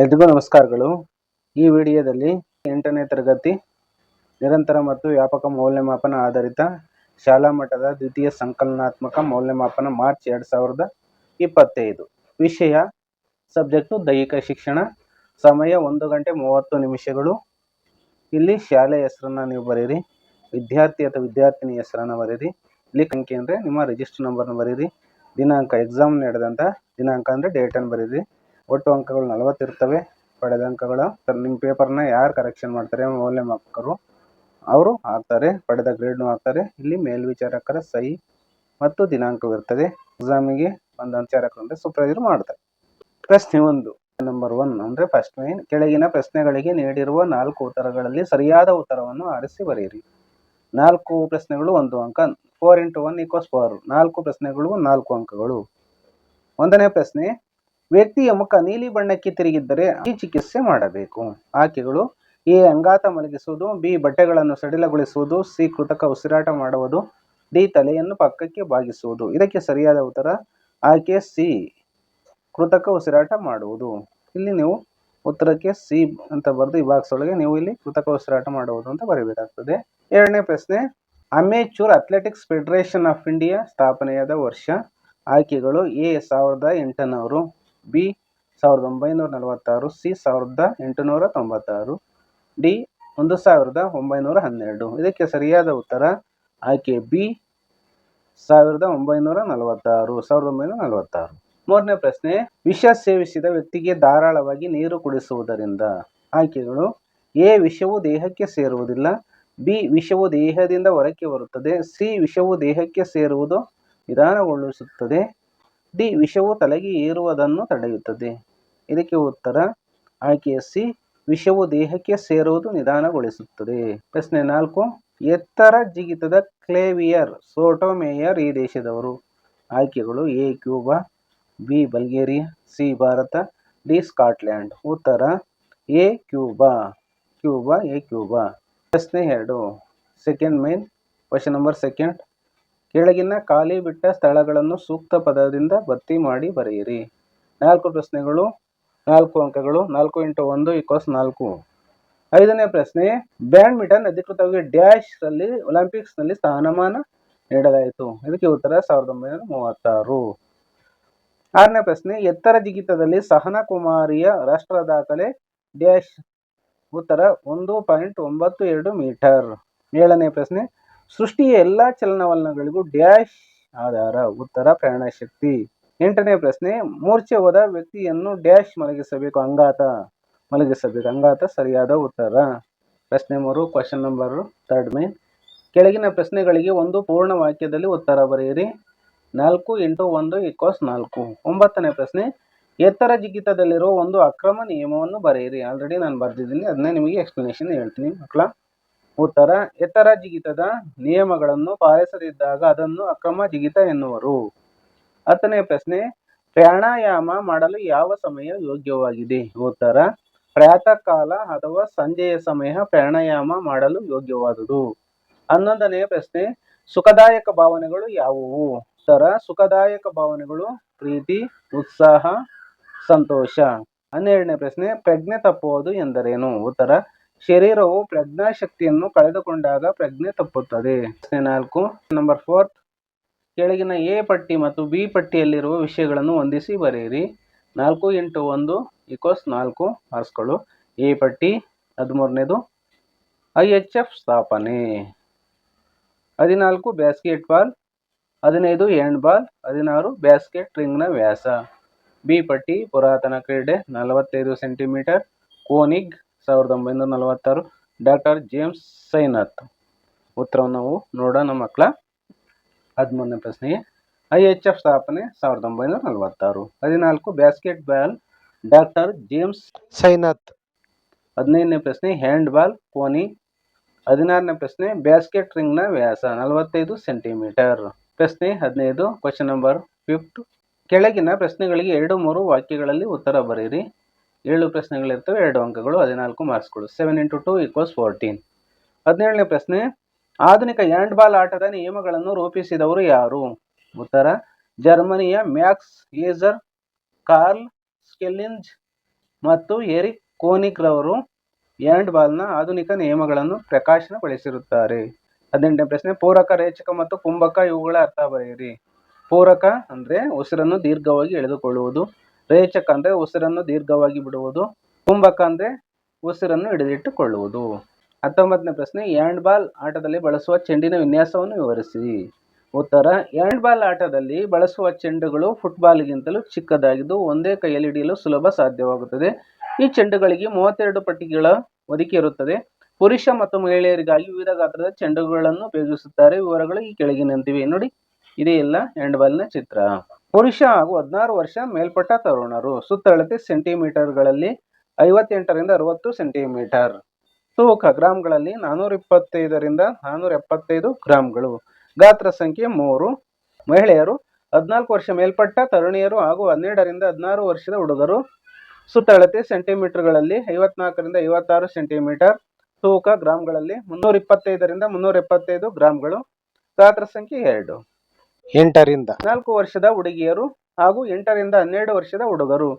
ಎಲ್ರಿಗೂ ನಮಸ್ಕಾರಗಳು. ಈ ವಿಡಿಯೋದಲ್ಲಿ ಎಂಟನೇ ತರಗತಿ ನಿರಂತರ ಮತ್ತು ವ್ಯಾಪಕ ಮೌಲ್ಯಮಾಪನ ಆಧಾರಿತ ಶಾಲಾ ಮಟ್ಟದ ದ್ವಿತೀಯ ಸಂಕಲನಾತ್ಮಕ ಮೌಲ್ಯಮಾಪನ ಮಾರ್ಚ್ ಎರಡು ಸಾವಿರದ ಇಪ್ಪತ್ತೈದು. ವಿಷಯ, ಸಬ್ಜೆಕ್ಟು ದೈಹಿಕ ಶಿಕ್ಷಣ. ಸಮಯ, ಒಂದು ಗಂಟೆ ಮೂವತ್ತು ನಿಮಿಷಗಳು. ಇಲ್ಲಿ ಶಾಲೆ ಹೆಸರನ್ನು ನೀವು ಬರೀರಿ ವಿದ್ಯಾರ್ಥಿ ಅಥವಾ ವಿದ್ಯಾರ್ಥಿನಿ ಹೆಸರನ್ನು ಬರೀರಿ ಇಲ್ಲಿ ಸಂಖ್ಯೆ ಅಂದರೆ ನಿಮ್ಮ ರಿಜಿಸ್ಟರ್ ನಂಬರ್ನ ಬರೀರಿ ದಿನಾಂಕ ಎಕ್ಸಾಮ್ ನಡೆದಂಥ ದಿನಾಂಕ ಅಂದರೆ ಡೇಟನ್ನು ಬರೀರಿ ಒಟ್ಟು ಅಂಕಗಳು ನಲವತ್ತು ಇರ್ತವೆ ಪಡೆದ ಅಂಕಗಳು. ನಿಮ್ಮ ಪೇಪರ್ನ ಯಾರು ಕರೆಕ್ಷನ್ ಮಾಡ್ತಾರೆ ಮೌಲ್ಯಮಾಪಕರು ಅವರು ಹಾಕ್ತಾರೆ. ಪಡೆದ ಗ್ರೇಡ್ನು ಹಾಕ್ತಾರೆ. ಇಲ್ಲಿ ಮೇಲ್ವಿಚಾರಕರ ಸಹಿ ಮತ್ತು ದಿನಾಂಕವಿರ್ತದೆ ಎಕ್ಸಾಮಿಗೆ ಒಂದು ವಿಚಾರಕರು ಅಂದರೆ ಸೂಪರ್ವೈಸರ್ ಮಾಡ್ತಾರೆ. ಪ್ರಶ್ನೆ ಒಂದು. ನಂಬರ್ ಒನ್ ಅಂದರೆ ಫಸ್ಟ್ ಮೈನ್ ಕೆಳಗಿನ ಪ್ರಶ್ನೆಗಳಿಗೆ ನೀಡಿರುವ ನಾಲ್ಕು ಉತ್ತರಗಳಲ್ಲಿ ಸರಿಯಾದ ಉತ್ತರವನ್ನು ಆರಿಸಿ ಬರೆಯಿರಿ. ನಾಲ್ಕು ಪ್ರಶ್ನೆಗಳು ಒಂದು ಅಂಕ. Four into one equals four ನಾಲ್ಕು ಪ್ರಶ್ನೆಗಳು ನಾಲ್ಕು ಅಂಕಗಳು. ಒಂದನೇ ಪ್ರಶ್ನೆ. ವ್ಯಕ್ತಿಯ ಮುಖ ನೀಲಿ ಬಣ್ಣಕ್ಕೆ ತಿರುಗಿದ್ದರೆ ಈ ಚಿಕಿತ್ಸೆ ಮಾಡಬೇಕು. ಆಕೆಗಳು ಎ ಅಂಗಾತ ಮಲಗಿಸುವುದು, ಬಿ ಬಟ್ಟೆಗಳನ್ನು ಸಡಿಲಗೊಳಿಸುವುದು, ಸಿ ಕೃತಕ ಉಸಿರಾಟ ಮಾಡುವುದು, ಡಿ ತಲೆಯನ್ನು ಪಕ್ಕಕ್ಕೆ ಬಾಗಿಸುವುದು. ಇದಕ್ಕೆ ಸರಿಯಾದ ಉತ್ತರ ಆಕೆ ಸಿ ಕೃತಕ ಉಸಿರಾಟ ಮಾಡುವುದು. ಇಲ್ಲಿ ನೀವು ಉತ್ತರಕ್ಕೆ ಸಿ ಅಂತ ಬರೆದು ಈ ಬಾಕ್ಸ್ ಒಳಗೆ ನೀವು ಇಲ್ಲಿ ಕೃತಕ ಉಸಿರಾಟ ಮಾಡುವುದು ಅಂತ ಬರೀಬೇಕಾಗ್ತದೆ. ಎರಡನೇ ಪ್ರಶ್ನೆ, Amateur Athletics Federation of India ಸ್ಥಾಪನೆಯಾದ ವರ್ಷ ಆಯ್ಕೆಗಳು ಎ ಸಾವಿರದ ಎಂಟುನೂರು ಬಿ, ಸಾವಿರದ ಒಂಬೈನೂರ ನಲವತ್ತಾರು, ಸಿ, ಸಾವಿರದ ಎಂಟುನೂರ ತೊಂಬತ್ತಾರು, ಡಿ, ಒಂದು ಸಾವಿರದ ಒಂಬೈನೂರ ಹನ್ನೆರಡು. ಇದಕ್ಕೆ ಸರಿಯಾದ ಉತ್ತರ ಆಯ್ಕೆ ಬಿ, ಸಾವಿರದ ಒಂಬೈನೂರ ನಲವತ್ತಾರು, ಸಾವಿರದ ಒಂಬೈನೂರ ನಲವತ್ತಾರು. ಮೂರನೇ ಪ್ರಶ್ನೆ, ವಿಷ ಸೇವಿಸಿದ ವ್ಯಕ್ತಿಗೆ ಧಾರಾಳವಾಗಿ ನೀರು ಕುಡಿಸುವುದರಿಂದ ಆಯ್ಕೆಗಳು, ಎ, ವಿಷವು ದೇಹಕ್ಕೆ ಸೇರುವುದಿಲ್ಲ, ಬಿ, ವಿಷವು ದೇಹದಿಂದ ಹೊರಕ್ಕೆ ಬರುತ್ತದೆ, ಸಿ, ವಿಷವು ದೇಹಕ್ಕೆ ಸೇರುವುದು ನಿಧಾನಗೊಳಿಸುತ್ತದೆ ಡಿ ವಿಷವು ತಲೆಗೆ ಏರುವುದನ್ನು ತಡೆಯುತ್ತದೆ. ಇದಕ್ಕೆ ಉತ್ತರ ಆಯ್ಕೆ ಸಿ, ವಿಷವು ದೇಹಕ್ಕೆ ಸೇರುವುದು ನಿಧಾನಗೊಳಿಸುತ್ತದೆ. ಪ್ರಶ್ನೆ ನಾಲ್ಕು, ಎತ್ತರ ಜಿಗಿತದ ಕ್ಲೇವಿಯರ್, ಸೋಟೋಮೇಯರ್ ಈ ದೇಶದವರು. ಆಯ್ಕೆಗಳು A, Cuba, B, Bulgaria, C, Bharat, D, Scotland. ಉತ್ತರ, A, Cuba Cuba, A, Cuba. ಪ್ರಶ್ನೆ ಎರಡು, second main, question number second. ಕೆಳಗಿನ ಖಾಲಿ ಬಿಟ್ಟ ಸ್ಥಳಗಳನ್ನು ಸೂಕ್ತ ಪದದಿಂದ ಭರ್ತಿ ಮಾಡಿ ಬರೆಯಿರಿ. ನಾಲ್ಕು ಪ್ರಶ್ನೆಗಳು, ನಾಲ್ಕು ಅಂಕಗಳು, ನಾಲ್ಕು ಇಂಟು ಒಂದು ಈಕ್ವಸ್ ನಾಲ್ಕು. ಐದನೇ ಪ್ರಶ್ನೆ, ಬ್ಯಾಡ್ಮಿಂಟನ್ ಅಧಿಕೃತವಾಗಿ ಡ್ಯಾಶ್ ರಲ್ಲಿ ಒಲಿಂಪಿಕ್ಸ್ನಲ್ಲಿ ಸ್ಥಾನಮಾನ ನೀಡಲಾಯಿತು. ಇದಕ್ಕೆ ಉತ್ತರ ಸಾವಿರದ ಒಂಬೈನೂರ ಮೂವತ್ತಾರು. ಆರನೇ ಪ್ರಶ್ನೆ, ಎತ್ತರ ಜಿಗಿತದಲ್ಲಿ ಸಹನಾ ಕುಮಾರಿಯ ರಾಷ್ಟ್ರ ದಾಖಲೆ ಡ್ಯಾಶ್. ಉತ್ತರ, ಒಂದು ಪಾಯಿಂಟ್ ಒಂಬತ್ತು ಎರಡು ಮೀಟರ್. ಏಳನೇ ಪ್ರಶ್ನೆ ಸೃಷ್ಟಿಯ ಎಲ್ಲ ಚಲನವಲನಗಳಿಗೂ ಡ್ಯಾಶ್ ಆಧಾರ, ಉತ್ತರ ಪ್ರಾಣಶಕ್ತಿ ಎಂಟನೇ ಪ್ರಶ್ನೆ, ಮೂರ್ಛೆ ಹೋದ ವ್ಯಕ್ತಿಯನ್ನು ಡ್ಯಾಶ್ ಮಲಗಿಸಬೇಕು, ಅಂಗಾತ ಮಲಗಿಸಬೇಕು, ಅಂಗಾತ ಸರಿಯಾದ ಉತ್ತರ. ಪ್ರಶ್ನೆ ಮೂರು ಕ್ವಶನ್ ನಂಬರ್ ಥರ್ಡ್ ಮೇನ್ ಕೆಳಗಿನ ಪ್ರಶ್ನೆಗಳಿಗೆ ಒಂದು ಪೂರ್ಣ ವಾಕ್ಯದಲ್ಲಿ ಉತ್ತರ ಬರೆಯಿರಿ. ನಾಲ್ಕು ಇಂಟು ಒಂದು ಈಕ್ವಸ್ ನಾಲ್ಕು. ಒಂಬತ್ತನೇ ಪ್ರಶ್ನೆ, ಎತ್ತರ ಜಿಗಿತದಲ್ಲಿರುವ ಒಂದು ಅಕ್ರಮ ನಿಯಮವನ್ನು ಬರೆಯಿರಿ. ಆಲ್ರೆಡಿ ನಾನು ಬರೆದಿದ್ದೀನಿ, ಅದನ್ನೇ ನಿಮಗೆ ಎಕ್ಸ್ಪ್ಲನೇಷನ್ ಹೇಳ್ತೀನಿ, ಮಕ್ಕಳ. ಉತ್ತರ ಎತ್ತರ ಜಿಗಿತದ ನಿಯಮಗಳನ್ನು ಪಾಲಿಸದಿದ್ದಾಗ ಅದನ್ನು ಅಕ್ರಮ ಜಿಗಿತ ಎನ್ನುವರು. ಹತ್ತನೇ ಪ್ರಶ್ನೆ, ಪ್ರಾಣಾಯಾಮ ಮಾಡಲು ಯಾವ ಸಮಯ ಯೋಗ್ಯವಾಗಿದೆ? ಉತ್ತರ ಪ್ರಾತಃ ಕಾಲ ಅಥವಾ ಸಂಜೆಯ ಸಮಯ ಪ್ರಾಣಾಯಾಮ ಮಾಡಲು ಯೋಗ್ಯವಾದುದು. ಹನ್ನೊಂದನೆಯ ಪ್ರಶ್ನೆ, ಸುಖದಾಯಕ ಭಾವನೆಗಳು ಯಾವುವು? ಉತ್ತರ, ಸುಖದಾಯಕ ಭಾವನೆಗಳು, ಪ್ರೀತಿ, ಉತ್ಸಾಹ, ಸಂತೋಷ. ಹನ್ನೆರಡನೇ ಪ್ರಶ್ನೆ, ಪ್ರಜ್ಞೆ ತಪ್ಪುವುದು ಎಂದರೇನು? ಉತ್ತರ ಶರೀರವು ಪ್ರಜ್ಞಾಶಕ್ತಿಯನ್ನು ಕಳೆದುಕೊಂಡಾಗ ಪ್ರಜ್ಞೆ ತಪ್ಪುತ್ತದೆ. ನಾಲ್ಕು ನಂಬರ್ ಫೋರ್ತ್ ಕೆಳಗಿನ ಎ ಪಟ್ಟಿ ಮತ್ತು ಬಿ ಪಟ್ಟಿಯಲ್ಲಿರುವ ವಿಷಯಗಳನ್ನು ಹೊಂದಿಸಿ ಬರೆಯಿರಿ. ನಾಲ್ಕು ಎಂಟು ಒಂದು ಇಕೋಸ್ ನಾಲ್ಕು ಮಾರ್ಕ್ಸ್ಗಳು. ಎ ಪಟ್ಟಿ ಹದಿಮೂರನೇದು ಐ ಎಚ್ ಎಫ್ ಸ್ಥಾಪನೆ. ಹದಿನಾಲ್ಕು ಬ್ಯಾಸ್ಕೆಟ್ ಬಾಲ್. ಹದಿನೈದು ಹ್ಯಾಂಡ್ ಬಾಲ್. ಹದಿನಾರು ಬ್ಯಾಸ್ಕೆಟ್ ರಿಂಗ್ನ ವ್ಯಾಸ. ಬಿ ಪಟ್ಟಿ ಪುರಾತನ ಕ್ರೀಡೆ ನಲವತ್ತೈದು ಸೆಂಟಿಮೀಟರ್. ಕೋನಿಗ್ ಸಾವಿರದ ಒಂಬೈನೂರ ನಲವತ್ತಾರು ಡಾಕ್ಟರ್ ಜೇಮ್ಸ್ ಸೈನಾಥ್. ಉತ್ತರವನ್ನು ನಾವು ನೋಡೋಣ ಮಕ್ಕಳ ಹದಿಮೂರನೇ ಪ್ರಶ್ನೆಗೆ. ಐ ಎಚ್ ಎಫ್ ಸ್ಥಾಪನೆ ಸಾವಿರದ ಒಂಬೈನೂರ ನಲವತ್ತಾರು. ಹದಿನಾಲ್ಕು basketball doctor James Naismith. ಹದಿನೈದನೇ ಪ್ರಶ್ನೆ ಹ್ಯಾಂಡ್ ಬಾಲ್ ಕೋನಿ. ಹದಿನಾರನೇ ಪ್ರಶ್ನೆ ಬ್ಯಾಸ್ಕೆಟ್ ರಿಂಗ್ನ ವ್ಯಾಸ ನಲವತ್ತೈದು ಸೆಂಟಿಮೀಟರ್. ಪ್ರಶ್ನೆ ಹದಿನೈದು ಕ್ವಶನ್ ನಂಬರ್ ಫಿಫ್ತ್. ಕೆಳಗಿನ ಪ್ರಶ್ನೆಗಳಿಗೆ ಎರಡು ಮೂರು ವಾಕ್ಯಗಳಲ್ಲಿ ಉತ್ತರ ಬರೆಯಿರಿ. ಏಳು ಪ್ರಶ್ನೆಗಳಿರ್ತವೆ, ಎರಡು ಅಂಕಗಳು, ಹದಿನಾಲ್ಕು ಮಾರ್ಕ್ಸ್ಗಳು. Seven into two equals fourteen ಹದಿನೇಳನೇ ಪ್ರಶ್ನೆ, ಆಧುನಿಕ ಹ್ಯಾಂಡ್ ಬಾಲ್ ಆಟದ ನಿಯಮಗಳನ್ನು ರೂಪಿಸಿದವರು ಯಾರು? ಉತ್ತರ, ಜರ್ಮನಿಯ ಮ್ಯಾಕ್ಸ್ ಏಜರ್ ಕಾರ್ಲ್ ಸ್ಕೆಲಿಂಜ್ ಮತ್ತು ಎರಿಕ್ ಕೋನಿಕ್ ರವರು ಹ್ಯಾಂಡ್ ಬಾಲ್ನ ಆಧುನಿಕ ನಿಯಮಗಳನ್ನು ಪ್ರಕಾಶನಗೊಳಿಸಿರುತ್ತಾರೆ. ಹದಿನೆಂಟನೇ ಪ್ರಶ್ನೆ, ಪೂರಕ, ರೇಚಕ ಮತ್ತು ಕುಂಭಕ ಇವುಗಳ ಅರ್ಥ ಬರೆಯಿರಿ. ಪೂರಕ ಅಂದರೆ ಉಸಿರನ್ನು ದೀರ್ಘವಾಗಿ ಎಳೆದುಕೊಳ್ಳುವುದು. ರೇಚಕ ಅಂದ್ರೆ ಉಸಿರನ್ನು ದೀರ್ಘವಾಗಿ ಬಿಡುವುದು ಕುಂಭಕ ಅಂದ್ರೆ ಉಸಿರನ್ನು ಹಿಡಿದಿಟ್ಟುಕೊಳ್ಳುವುದು. ಹತ್ತೊಂಬತ್ತನೇ ಪ್ರಶ್ನೆ ಹ್ಯಾಂಡ್ ಬಾಲ್ ಆಟದಲ್ಲಿ ಬಳಸುವ ಚೆಂಡಿನ ವಿನ್ಯಾಸವನ್ನು ವಿವರಿಸಿ. ಉತ್ತರ ಹ್ಯಾಂಡ್ ಬಾಲ್ ಆಟದಲ್ಲಿ ಬಳಸುವ ಚೆಂಡುಗಳು ಫುಟ್ಬಾಲ್ಗಿಂತಲೂ ಚಿಕ್ಕದಾಗಿದ್ದು ಒಂದೇ ಕೈಯಲ್ಲಿ ಹಿಡಿಯಲು ಸುಲಭ ಸಾಧ್ಯವಾಗುತ್ತದೆ. ಈ ಚೆಂಡುಗಳಿಗೆ ಮೂವತ್ತೆರಡು ಪಟ್ಟಿಗಳ ಒದಿಕೆ ಇರುತ್ತದೆ. ಪುರುಷ ಮತ್ತು ಮಹಿಳೆಯರಿಗಾಗಿ ವಿವಿಧ ಗಾತ್ರದ ಚೆಂಡುಗಳನ್ನು ಉಪಯೋಗಿಸುತ್ತಾರೆ. ವಿವರಗಳು ಈ ಕೆಳಗಿನಂತಿವೆ. ನೋಡಿ, ಇದೇ ಎಲ್ಲ ಹ್ಯಾಂಡ್ಬಾಲ್ನ ಚಿತ್ರ. ಪುರುಷ ಹಾಗೂ ಹದಿನಾರು ವರ್ಷ ಮೇಲ್ಪಟ್ಟ ತರುಣರು. ಸುತ್ತಳತೆ ಸೆಂಟಿಮೀಟರ್ಗಳಲ್ಲಿ ಐವತ್ತೆಂಟರಿಂದ ಅರವತ್ತು ಸೆಂಟಿಮೀಟರ್. ತೂಕ ಗ್ರಾಮ್ಗಳಲ್ಲಿ ನಾನೂರ ಇಪ್ಪತ್ತೈದರಿಂದ ನಾನೂರ ಎಪ್ಪತ್ತೈದು ಗ್ರಾಂಗಳು. ಗಾತ್ರ ಸಂಖ್ಯೆ ಮೂರು. ಮಹಿಳೆಯರು ಹದಿನಾಲ್ಕು ವರ್ಷ ಮೇಲ್ಪಟ್ಟ ತರುಣಿಯರು ಹಾಗೂ ಹನ್ನೆರಡರಿಂದ ಹದಿನಾರು ವರ್ಷದ ಹುಡುಗರು. ಸುತ್ತಳತೆ ಸೆಂಟಿಮೀಟರ್ಗಳಲ್ಲಿ ಐವತ್ನಾಲ್ಕರಿಂದ ಐವತ್ತಾರು ಸೆಂಟಿಮೀಟರ್. ತೂಕ ಗ್ರಾಮ್ಗಳಲ್ಲಿ ಮುನ್ನೂರ ಇಪ್ಪತ್ತೈದರಿಂದ ಮುನ್ನೂರ ಎಪ್ಪತ್ತೈದು ಗ್ರಾಮ್ಗಳು ಗಾತ್ರ ಸಂಖ್ಯೆ ಎರಡು. ಎಂಟರಿಂದ ನಾಲ್ಕು ವರ್ಷದ ಹುಡುಗಿಯರು ಹಾಗೂ ಎಂಟರಿಂದ ಹನ್ನೆರಡು ವರ್ಷದ ಹುಡುಗರು.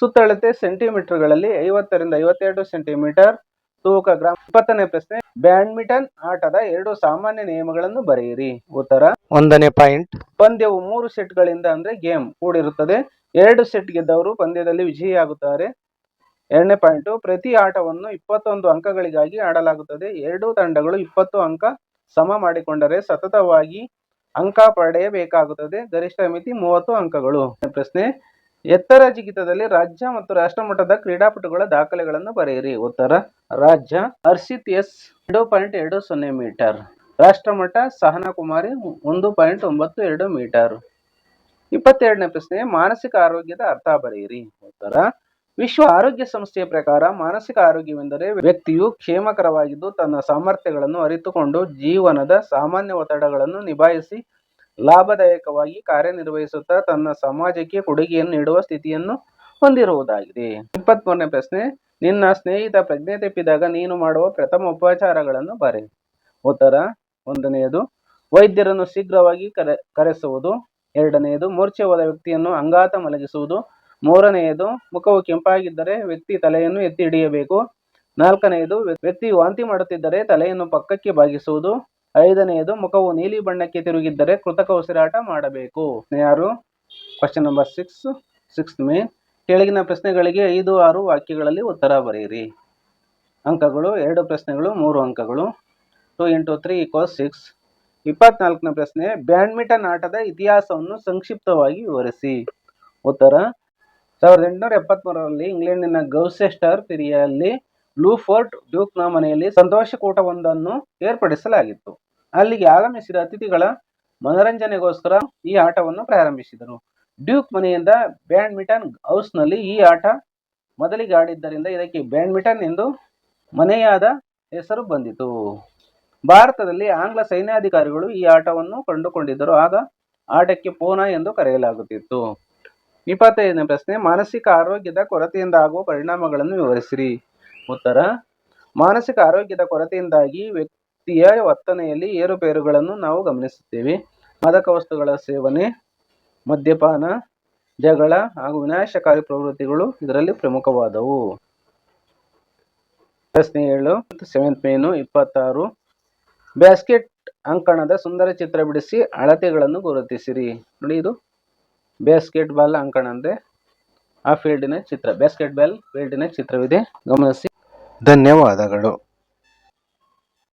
ಸುತ್ತಳತೆ ಸೆಂಟಿಮೀಟರ್ಗಳಲ್ಲಿ ಐವತ್ತರಿಂದ ಐವತ್ತೆರಡು ಸೆಂಟಿಮೀಟರ್ ತೂಕ ಗ್ರಾಮ್ ಇಪ್ಪತ್ತನೇ ಪ್ರಶ್ನೆ ಬ್ಯಾಡ್ಮಿಂಟನ್ ಆಟದ ಎರಡು ಸಾಮಾನ್ಯ ನಿಯಮಗಳನ್ನು ಬರೆಯಿರಿ. ಉತ್ತರ ಒಂದನೇ ಪಾಯಿಂಟ್. ಪಂದ್ಯವು ಮೂರು ಸೆಟ್ಗಳಿಂದ ಅಂದ್ರೆ ಗೇಮ್ ಕೂಡಿರುತ್ತದೆ. ಎರಡು ಸೆಟ್ ಗೆದ್ದವರು ಪಂದ್ಯದಲ್ಲಿ ವಿಜಯಿಯಾಗುತ್ತಾರೆ. ಎರಡನೇ ಪಾಯಿಂಟ್ ಪ್ರತಿ ಆಟವನ್ನು ಇಪ್ಪತ್ತೊಂದು ಅಂಕಗಳಿಗಾಗಿ ಆಡಲಾಗುತ್ತದೆ. ಎರಡೂ ತಂಡಗಳು ಇಪ್ಪತ್ತು ಅಂಕ ಸಮ ಮಾಡಿಕೊಂಡರೆ ಸತತವಾಗಿ ಅಂಕ ಪಡೆಯಬೇಕಾಗುತ್ತದೆ. ಗರಿಷ್ಠ ಮಿತಿ ಮೂವತ್ತು ಅಂಕಗಳು. ಪ್ರಶ್ನೆ, ಎತ್ತರ ಜಿಗಿತದಲ್ಲಿ ರಾಜ್ಯ ಮತ್ತು ರಾಷ್ಟ್ರ ಮಟ್ಟದ ಕ್ರೀಡಾಪಟುಗಳ ದಾಖಲೆಗಳನ್ನು ಬರೆಯಿರಿ. ಉತ್ತರ, ರಾಜ್ಯ ಹರ್ಷಿತ್ ಎಸ್ ಎರಡು ಪಾಯಿಂಟ್ ಎರಡು ಸೊನ್ನೆ ಮೀಟರ್. ರಾಷ್ಟ್ರಮಟ್ಟ ಸಹನಾ ಕುಮಾರಿ ಒಂದು ಪಾಯಿಂಟ್ ಒಂಬತ್ತು ಎರಡು ಮೀಟರ್. ಇಪ್ಪತ್ತೆರಡನೇ ಪ್ರಶ್ನೆ, ಮಾನಸಿಕ ಆರೋಗ್ಯದ ಅರ್ಥ ಬರೆಯಿರಿ. ಉತ್ತರ ವಿಶ್ವ ಆರೋಗ್ಯ ಸಂಸ್ಥೆಯ ಪ್ರಕಾರ ಮಾನಸಿಕ ಆರೋಗ್ಯವೆಂದರೆ ವ್ಯಕ್ತಿಯು ಕ್ಷೇಮಕರವಾಗಿದ್ದು ತನ್ನ ಸಾಮರ್ಥ್ಯಗಳನ್ನು ಅರಿತುಕೊಂಡು ಜೀವನದ ಸಾಮಾನ್ಯ ಒತ್ತಡಗಳನ್ನು ನಿಭಾಯಿಸಿ ಲಾಭದಾಯಕವಾಗಿ ಕಾರ್ಯನಿರ್ವಹಿಸುತ್ತಾ ತನ್ನ ಸಮಾಜಕ್ಕೆ ಕೊಡುಗೆಯನ್ನು ನೀಡುವ ಸ್ಥಿತಿಯನ್ನು ಹೊಂದಿರುವುದಾಗಿದೆ. ಇಪ್ಪತ್ಮೂರನೇ ಪ್ರಶ್ನೆ, ನಿನ್ನ ಸ್ನೇಹಿತ ಪ್ರಜ್ಞೆ ತಪ್ಪಿದಾಗ ನೀನು ಮಾಡುವ ಪ್ರಥಮ ಉಪಚಾರಗಳನ್ನು ಬರೆ. ಉತ್ತರ, ಒಂದನೆಯದು, ವೈದ್ಯರನ್ನು ಶೀಘ್ರವಾಗಿ ಕರೆ, ಕರೆಸುವುದು. ಎರಡನೆಯದು ಮೂರ್ಛೆ ಹೋದ ವ್ಯಕ್ತಿಯನ್ನು ಅಂಗಾತ ಮಲಗಿಸುವುದು. ಮೂರನೆಯದು, ಮುಖವು ಕೆಂಪಾಗಿದ್ದರೆ ವ್ಯಕ್ತಿ ತಲೆಯನ್ನು ಎತ್ತಿ ಹಿಡಿಯಬೇಕು. ನಾಲ್ಕನೆಯದು, ವ್ಯಕ್ತಿ ವಾಂತಿ ಮಾಡುತ್ತಿದ್ದರೆ ತಲೆಯನ್ನು ಪಕ್ಕಕ್ಕೆ ಬಾಗಿಸುವುದು. ಐದನೆಯದು, ಮುಖವು ನೀಲಿ ಬಣ್ಣಕ್ಕೆ ತಿರುಗಿದ್ದರೆ ಕೃತಕ ಉಸಿರಾಟ ಮಾಡಬೇಕು. ಯಾರು? Question number six six may ಕೆಳಗಿನ ಪ್ರಶ್ನೆಗಳಿಗೆ ಐದು, ಆರು ವಾಕ್ಯಗಳಲ್ಲಿ ಉತ್ತರ ಬರೆಯಿರಿ. ಅಂಕಗಳು, ಎರಡು ಪ್ರಶ್ನೆಗಳು, ಮೂರು ಅಂಕಗಳು. Two into three equal six ಇಪ್ಪತ್ನಾಲ್ಕನೇ ಪ್ರಶ್ನೆ, ಬ್ಯಾಡ್ಮಿಂಟನ್ ಆಟದ ಇತಿಹಾಸವನ್ನು ಸಂಕ್ಷಿಪ್ತವಾಗಿ ವಿವರಿಸಿ. ಉತ್ತರ ಸಾವಿರದ ಎಂಟುನೂರ ಎಪ್ಪತ್ಮೂರರಲ್ಲಿ ಇಂಗ್ಲೆಂಡಿನ ಗೌಸೆಸ್ಟರ್ ಪಿರಿಯಲ್ಲಿ ಲೂಫೋರ್ಟ್ ಡ್ಯೂಕ್ನ ಮನೆಯಲ್ಲಿ ಸಂತೋಷಕೂಟವೊಂದನ್ನು ಏರ್ಪಡಿಸಲಾಗಿತ್ತು. ಅಲ್ಲಿಗೆ ಆಗಮಿಸಿದ ಅತಿಥಿಗಳ ಮನರಂಜನೆಗೋಸ್ಕರ ಈ ಆಟವನ್ನು ಪ್ರಾರಂಭಿಸಿದರು. ಡ್ಯೂಕ್ ಮನೆಯಿಂದ ಬ್ಯಾಡ್ಮಿಂಟನ್ ಹೌಸ್ನಲ್ಲಿ ಈ ಆಟ ಮೊದಲಿಗೆ ಆಡಿದ್ದರಿಂದ ಇದಕ್ಕೆ ಬ್ಯಾಡ್ಮಿಂಟನ್ ಎಂದು ಮನೆಯಾದ ಹೆಸರು ಬಂದಿತು. ಭಾರತದಲ್ಲಿ ಆಂಗ್ಲ ಸೈನ್ಯಾಧಿಕಾರಿಗಳು ಈ ಆಟವನ್ನು ಕಂಡುಕೊಂಡಿದ್ದರು. ಆಗ ಆಟಕ್ಕೆ ಪೂನಾ ಎಂದು ಕರೆಯಲಾಗುತ್ತಿತ್ತು. ಇಪ್ಪತ್ತೈದನೇ ಪ್ರಶ್ನೆ, ಮಾನಸಿಕ ಆರೋಗ್ಯದ ಕೊರತೆಯಿಂದ ಆಗುವ ಪರಿಣಾಮಗಳನ್ನು ವಿವರಿಸಿರಿ. ಉತ್ತರ, ಮಾನಸಿಕ ಆರೋಗ್ಯದ ಕೊರತೆಯಿಂದಾಗಿ ವ್ಯಕ್ತಿಯ ವರ್ತನೆಯಲ್ಲಿ ಏರುಪೇರುಗಳನ್ನು ನಾವು ಗಮನಿಸುತ್ತೇವೆ. ಮಾದಕ ವಸ್ತುಗಳ ಸೇವನೆ, ಮದ್ಯಪಾನ, ಜಗಳ ಹಾಗೂ ವಿನಾಶಕಾರಿ ಪ್ರವೃತ್ತಿಗಳು ಇದರಲ್ಲಿ ಪ್ರಮುಖವಾದವು. ಪ್ರಶ್ನೆ ಏಳು, ಸೆವೆಂತ್ ಮೇನು, ಇಪ್ಪತ್ತಾರು, ಬ್ಯಾಸ್ಕೆಟ್ ಅಂಕಣದ ಸುಂದರ ಚಿತ್ರ ಬಿಡಿಸಿ ಅಳತೆಗಳನ್ನು ಗುರುತಿಸಿರಿ. ನೋಡಿ ಇದು ಬ್ಯಾಸ್ಕೆಟ್ ಬಾಲ್ ಅಂಕಣ ಅಂದ್ರೆ ಆ ಫೀಲ್ಡಿನ ಚಿತ್ರ. ಬ್ಯಾಸ್ಕೆಟ್ ಬಾಲ್ ಫೀಲ್ಡಿನ ಚಿತ್ರವಿದೆ. ಗಮನಿಸಿ. ಧನ್ಯವಾದಗಳು.